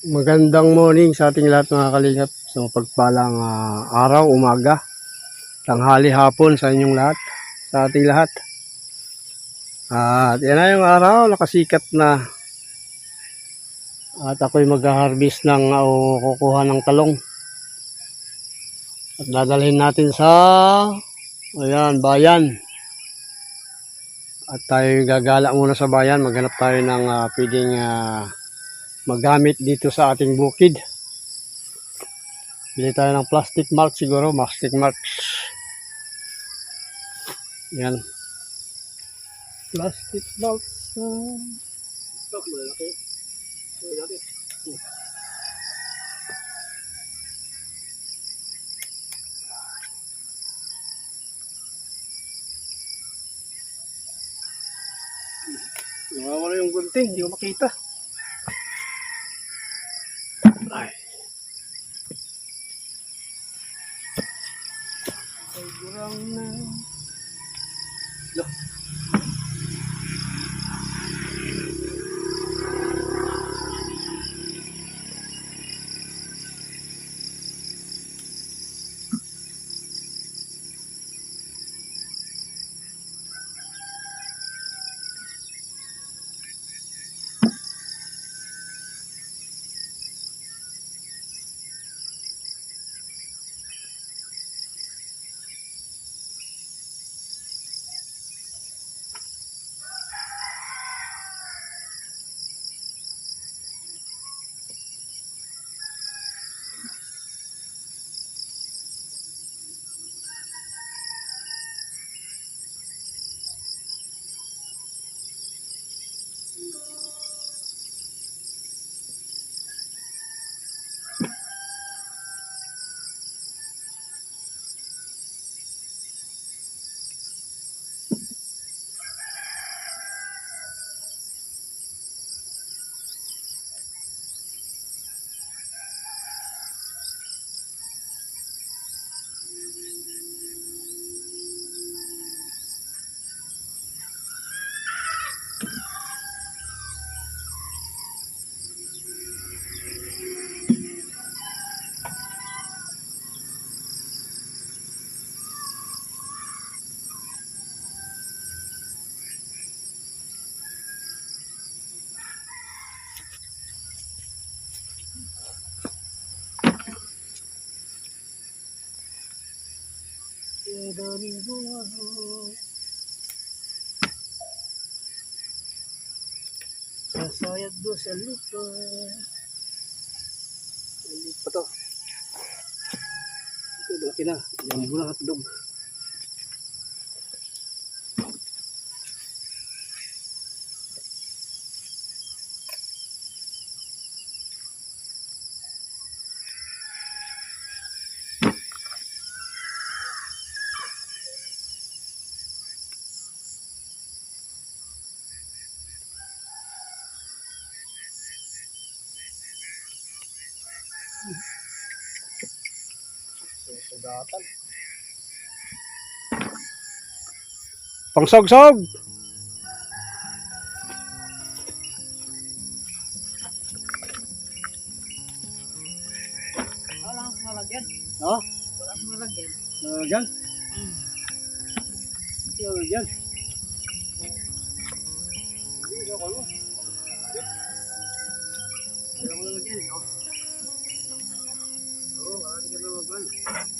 Magandang morning sa ating lahat mga kalingap. So pagpalang ah, araw, umaga, tanghali, hapon sa inyong lahat, sa ating lahat. At yan na yung araw, nakasikat na. At ako'y mag-harvest ng ah, o kukuha ng talong. At dadalhin natin sa ayan, bayan. At tayo gagala muna sa bayan, maghanap tayo ng ah, pwedeng ah, magamit dito sa ating bukid. Bili tayo ng plastic mulch siguro, plastic mulch. Yan. Plastic mulch. Nawawala yung gunting, hindi ko makita. Sasayad do sa lupa. Ano pa to? Ito, malaki na. Mo lang at dog. Sugatan. Pangsogsog! Wala akong malagyan. Ha? Wala akong malagyan. Lagyan? Lagyan. Hindi ako ano. Wala akong malagyan. Oo, hindi ka na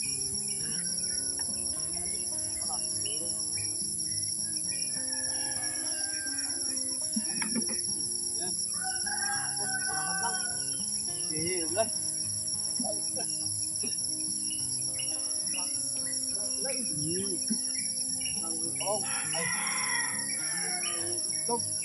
ay. Stop.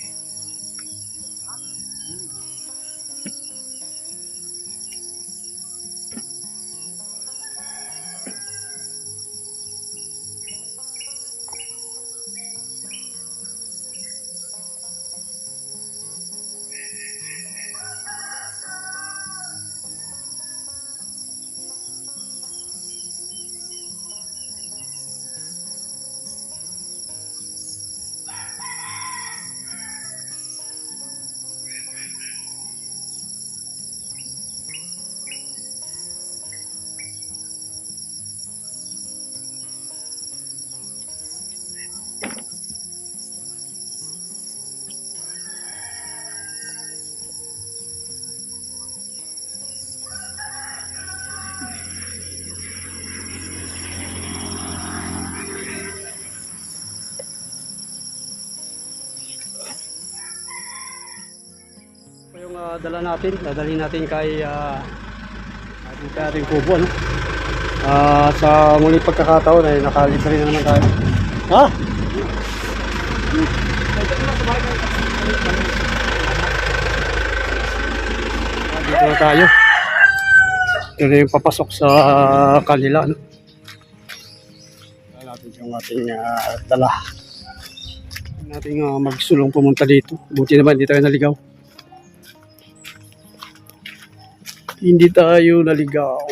Dala natin. Dadalhin natin kay uh, ating kay ating kubo, ano? Ah, sa muli pagkakataon ay nakalibre na naman tayo. Ha? Dito na tayo. Ito na yung papasok sa kanila. Ano? Natin yung ating ah, dala. Nating ah, magsulong pumunta dito. Buti naman hindi tayo naligaw. Hindi tayo naligaw.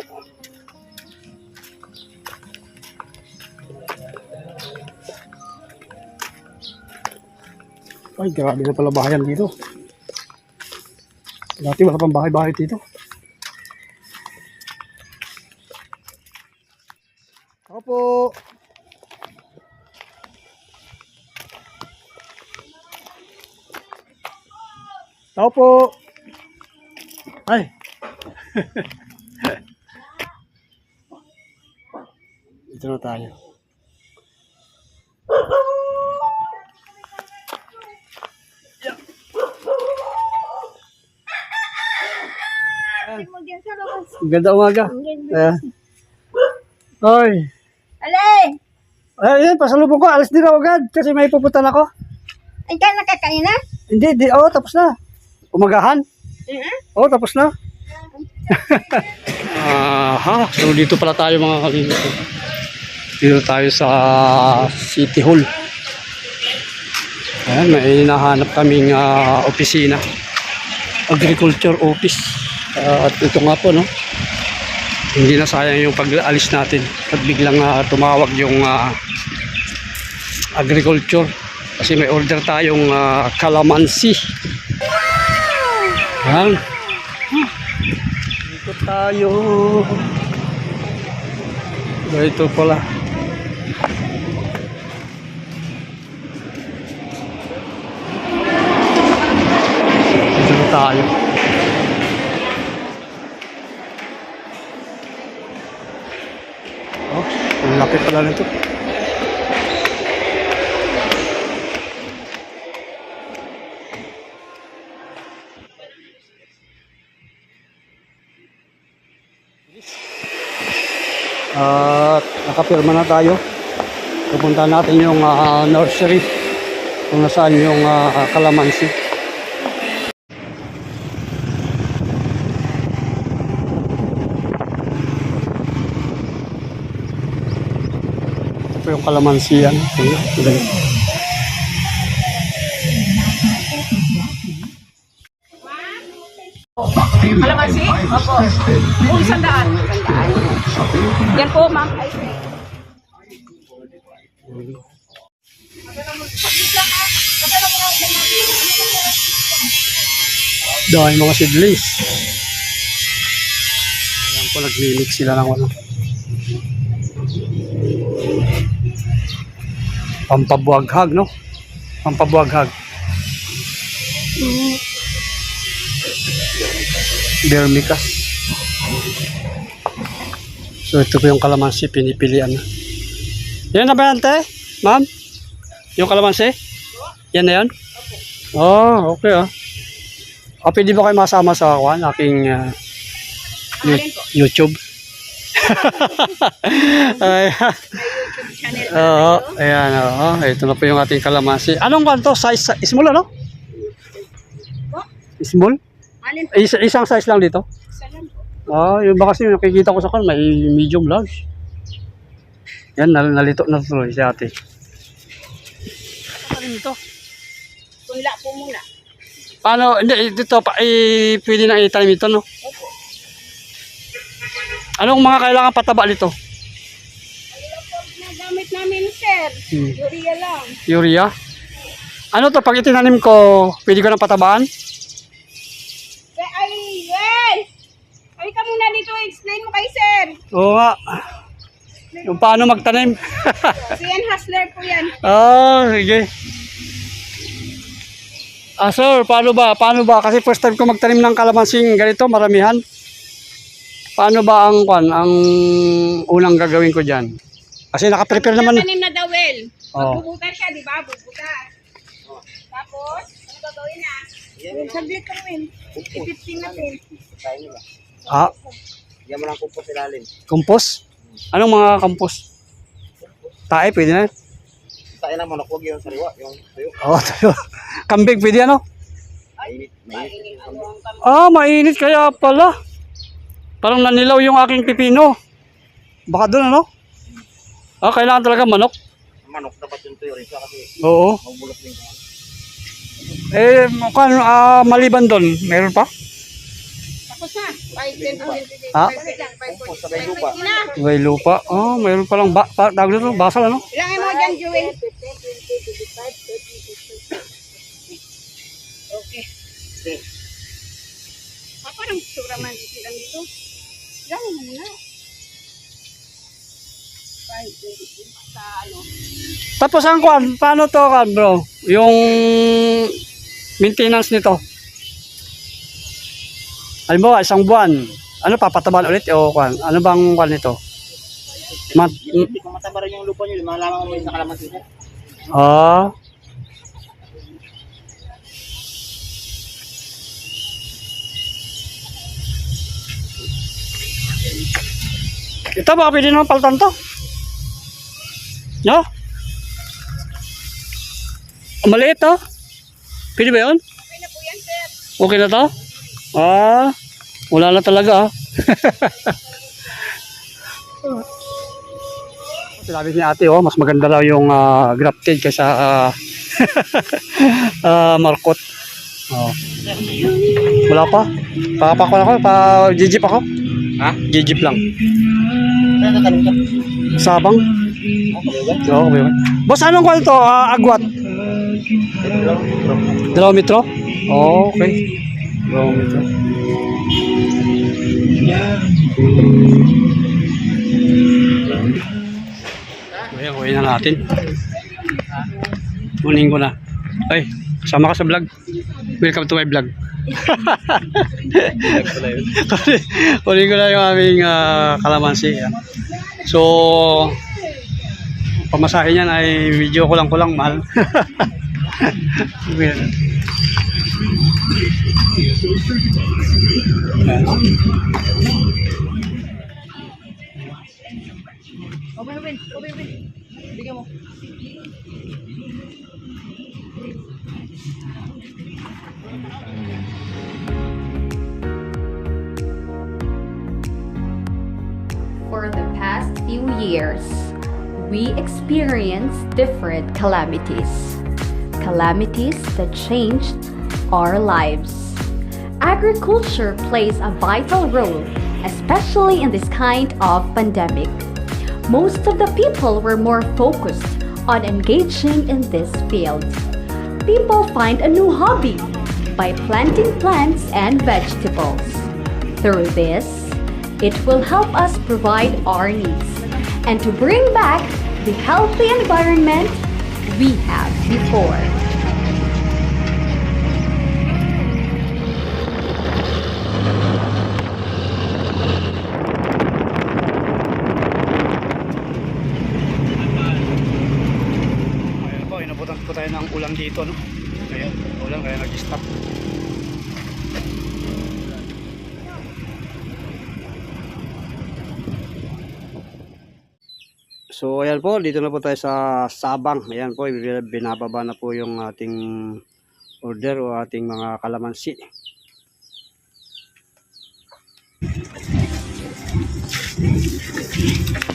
Ay, grabe na pala bahayan dito. Dati wala pang bahay-bahay dito. Opo. Opo. Ay. Dito na tayo. Labas. Ganda umaga. Eh. Hoy. Alay! Ay, yan, pasalubong ko. Alas din ako agad kasi may pupuntan ako. Ay, ka nakakain na? Hindi, di, oh, tapos na. Umagahan. Mm-hmm. Oh, tapos na. Aha, so dito pala tayo mga kalimut. Dito tayo sa City Hall. Ayan, may hinahanap kaming ah, opisina. Agriculture Office. Ah, at ito nga po, no? Hindi na sayang yung pag-alis natin. At biglang ah, tumawag yung ah, agriculture. Kasi may order tayong ah, calamansi. Yan. Tayo. Ito pala. Nakapirma na tayo. Pupunta natin yung ah, nursery kung nasaan yung ah, kalamansi. Ito po yung kalamansi yan. Tingnan. Kalamansi? Opo. Kung sandaan. Sandaan. Yan po, ma'am. Ay, Dahil mga seedlings. Ayan po, nag-mimix sila ng ano. Pampabuhaghag, no? Pampabuhaghag. Vermicas. So, ito po yung kalamansi, pinipilian na. Yan na ba yan, te? Ma'am? Yung kalamansi? Yan na yan? Oh, okay ah. O, pwede ba kayo masama sa kwan, aking Yu- YouTube? Ay, channel. Oo, ayan, oo. Ito na po yung ating kalamansi. Anong kwan to? Size, small ano? Small? Is, isang size lang dito? Isa lang po. Ah, yung ba kasi nakikita ko sa kwan, may medium large. Yan, nal nalito na tuloy si ate. Ano ito? Punla po muna. Paano, hindi, dito, pa, eh, pwede na i-time ito, no? Opo. Anong mga kailangan pataba nito? Ayun po na gamit namin, sir. Hmm. Urea lang. Urea? Ano to, pag itinanim ko, pwede ko nang patabaan? Eh, ay, well! Ay ka muna dito, explain mo kay sir. Oo nga. Yung paano magtanim. Si Hustler po yan. Ah, sige. Ah, sir, paano ba? Paano ba? Kasi first time ko magtanim ng kalamansing ganito, maramihan. Paano ba ang kwan, ang unang gagawin ko diyan? Kasi naka-prepare naman. Tanim na daw, well. Oo. Magbubutas siya, di ba? Bubutas. Tapos, ano gagawin na? Saglit lang, Win. I-15 natin. Tayo nila. Ah, Diyan mo lang kumpos ilalim. compost? Anong mga compost? Tae, pwede na. Tayo lang manok, huwag yung sariwa. Yung tuyo. Oo, tayo. Kambing, pwede ano? Mainit. Mainit. Ah, mainit kaya pala. Parang nanilaw yung aking pipino. Baka doon ano? Ah, kailangan talaga manok. Manok dapat yung tuyo rin siya kasi Oo. mabulok din. Eh, mukhang ah, maliban doon, meron pa? Tapos na. 5, 10, 20. Ha? Kumpos sa may lupa. na. Oh, mayroon palang ba, pa, tawag dito, basal ano? Ilangin mo dyan, Jewel. Okay. Ah, parang sura man dito lang dito. Ilangin mo muna. 5, 20. Sa ano. Tapos ang kwan, paano to kan bro? Yung maintenance nito. Halimbawa, isang buwan. Ano, papataban ulit o kwan? Ano bang kwan nito? Mat Hindi kung mataba rin yung lupa nyo, malaman mo yung sa kalamansi niya. ah. Ito baka pwede naman paltan to. No? Maliit to. Pwede ba yun? Okay na po yan, sir. Okay na to? Ah, wala na talaga. Sinabi ni ate oh, mas maganda daw yung ah, grafted kaysa ah, ah, markot. Oh. Wala pa. Pakapako ako, pa jijip ako. Ha? Jijip lang. Ka? Sabang. Oo, okay. Boss, anong kwento? Ah, agwat. Dalawang metro? Oh, okay. Dalawang metro. Kuya, kuya na natin. Kunin ko na. Ay, kasama ka sa vlog. Welcome to my vlog. Kunin ko na yung aming ah, kalamansi. ah. So, pamasahe niyan ay medyo kulang-kulang mahal. For the past few years, we experienced different calamities. Calamities that changed our lives. Agriculture plays a vital role, especially in this kind of pandemic. Most of the people were more focused on engaging in this field. People find a new hobby by planting plants and vegetables. Through this, it will help us provide our needs and to bring back the healthy environment we have before. Ulang dito, no? Ayan, ulang kaya nag-stop. So, ayan po, dito na po tayo sa Sabang. Ayan po, binababa na po yung ating order o ating mga kalamansi. Kwento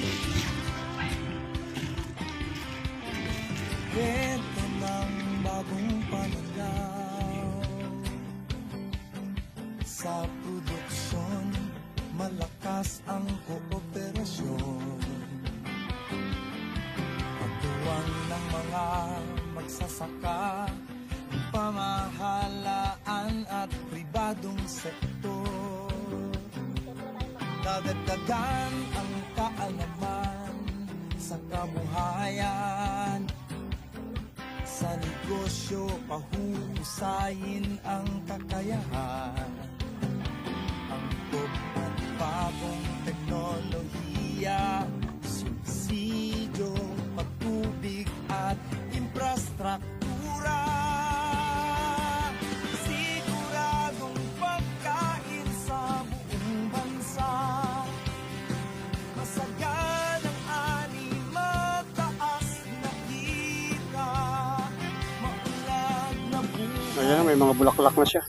may mga bulaklak na siya.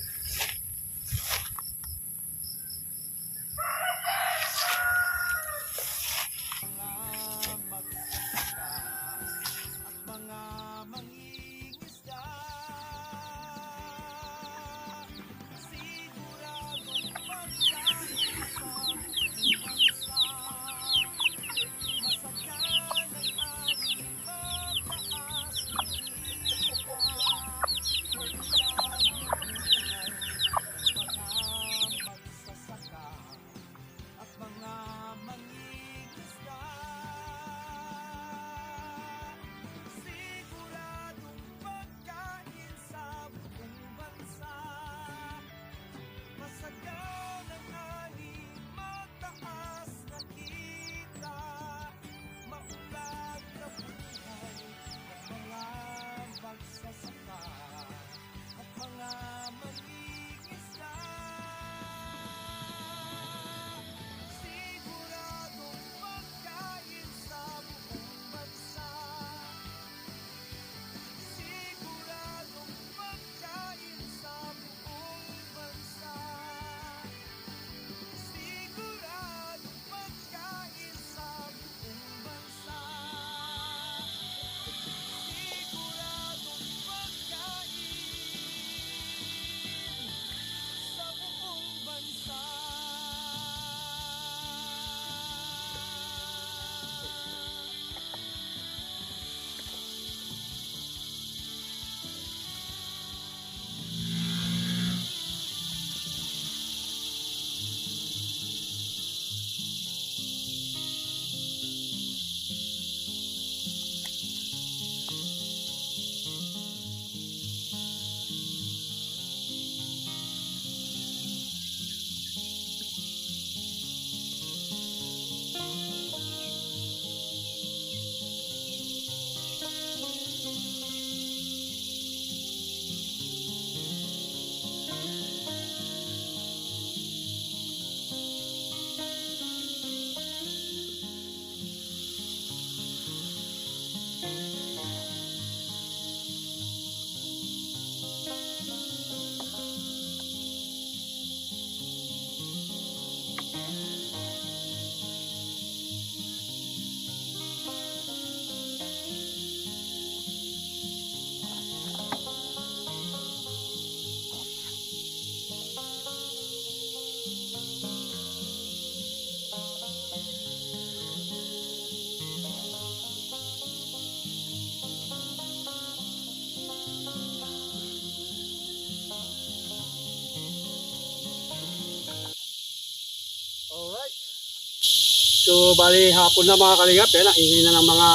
So, bali hapon na mga kalingap. Yan, ingay na ng mga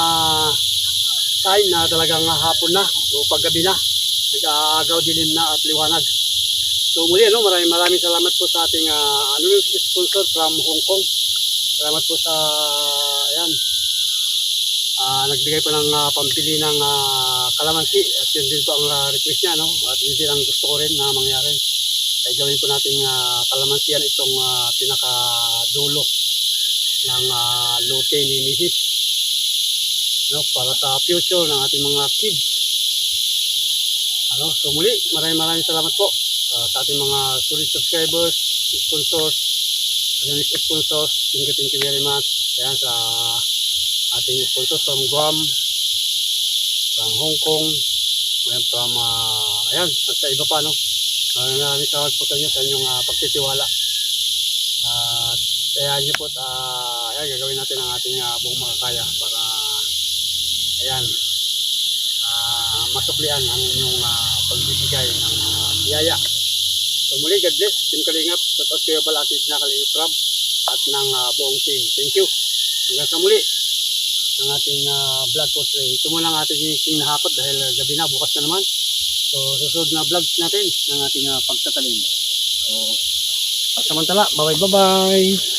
sign na talagang hapon na o paggabi na. Nag-aagaw dilim na at liwanag. So muli, ano, maraming maraming salamat po sa ating uh, ano yung sponsor from Hong Kong. Salamat po sa, ayan, ah nagbigay po ng ah, pambili ng ah, kalamansi at yun din po ang ah, request niya no? at yun din ang gusto ko rin na mangyari ay gawin po natin uh, kalamansiyan itong ah, pinakadulo ng uh, lote ni Mrs. No, para sa future ng ating mga kids. Ano, so muli, maraming maraming salamat po ah, sa ating mga solid subscribers, sponsors, ano sponsors, thank you, thank you very much. Ayan sa ating sponsors from Guam, from Hong Kong, ayan from, ah, ayan, at sa iba pa, no? Maraming maraming salamat po sa inyo sa inyong ah, pagtitiwala. Kaya niyo po, uh, ayan, gagawin natin ang ating uh, buong makakaya para, ayan, ah, masuklian ang inyong ah, pagbibigay ng ah, biyaya. So muli, God bless. Team Kalingap, shout out kayo Balatid na Kalingap Crab at ng ah, buong team. Thank you. Hanggang sa muli ng ating uh, vlog po today. Ito muna ang ating king na hapot dahil ah, gabi na, bukas na naman. So susunod na vlogs natin ng ating uh, pagtatalim. So, at samantala, bye bye bye.